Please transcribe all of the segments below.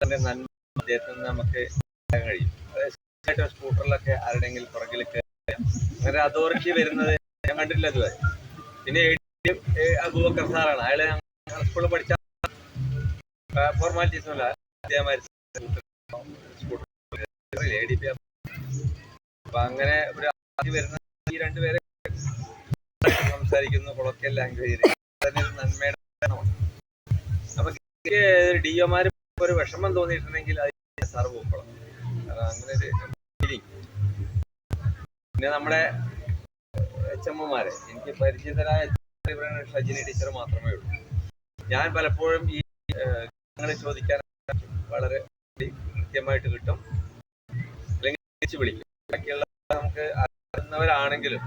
നന്മ അദ്ദേഹത്തിൽ നിന്ന് നമുക്ക് കഴിയും. അതായത് സ്കൂട്ടറിലൊക്കെ ആരുടെയെങ്കിലും പുറകിൽ കയറിയാൽ അങ്ങനെ അതോറിറ്റി വരുന്നത് ഞാൻ കണ്ടിട്ടില്ല ഇതുവരെ. പിന്നെ അബൂബക്കർ സാറാണ്. അയാളെ സ്കൂളിൽ പഠിച്ച ഫോർമാലിറ്റീസ് ഉള്ള അതേമാതിരി സ്കൂട്ടറിൽ എ ഡി അങ്ങനെ ഒരു ആദ്യം വരുന്ന ഈ രണ്ടുപേരെ സംസാരിക്കുന്നു കൊളക്കൽ ലാംഗ്വേജിൽ തന്നെ ഒരു നന്മയുടെ. അപ്പൊ ഡി ഒമാര് ഒരു വിഷമം തോന്നിയിട്ടുണ്ടെങ്കിൽ അത് സാറ് കാരണം അങ്ങനെ പിന്നെ നമ്മുടെ എച്ച് എമ്മമാരെ എനിക്ക് പരിചിതരായ ഷജിനി ടീച്ചർ മാത്രമേ ഉള്ളൂ. ഞാൻ പലപ്പോഴും ഈ നിങ്ങൾ ചോദിക്കാൻ വളരെ കൃത്യമായിട്ട് കിട്ടും. അല്ലെങ്കിൽ തിരിച്ചു വിളിക്കും. ബാക്കിയുള്ള നമുക്ക് അറിയുന്നവരാണെങ്കിലും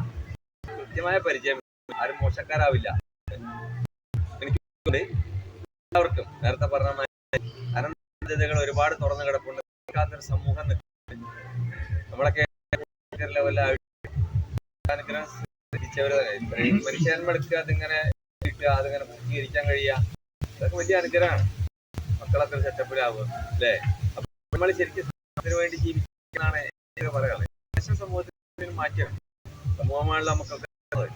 കൃത്യമായ പരിചയം ആരും മോശക്കാരാവില്ല. എനിക്ക് എല്ലാവർക്കും നേരത്തെ പറഞ്ഞ അനന്തതകൾ ഒരുപാട് തുറന്നു കിടപ്പുണ്ട്. കേൾക്കാത്തൊരു സമൂഹം നമ്മളൊക്കെ മനുഷ്യന്മെടുക്കുക അതിങ്ങനെ കിട്ടുക അതിങ്ങനെ പൂർത്തീകരിക്കാൻ കഴിയുക അതൊക്കെ വലിയ അനുഗ്രഹമാണ്. മക്കളൊക്കെ ഒരു സെറ്റപ്പിലാവുക അല്ലേ? അപ്പൊ നമ്മൾ ശരിക്കും വേണ്ടി ജീവിക്കാനാണ് എനിക്ക് പറയാനുള്ളത്. സമൂഹത്തിന് മാറ്റിയാണ് സമൂഹമാണല്ലോ ഉള്ളത്.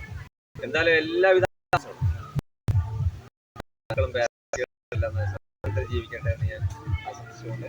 എന്തായാലും എല്ലാവിധ ജീവിക്കട്ടെ എന്ന് ഞാൻ ആശംസിച്ചുകൊണ്ട്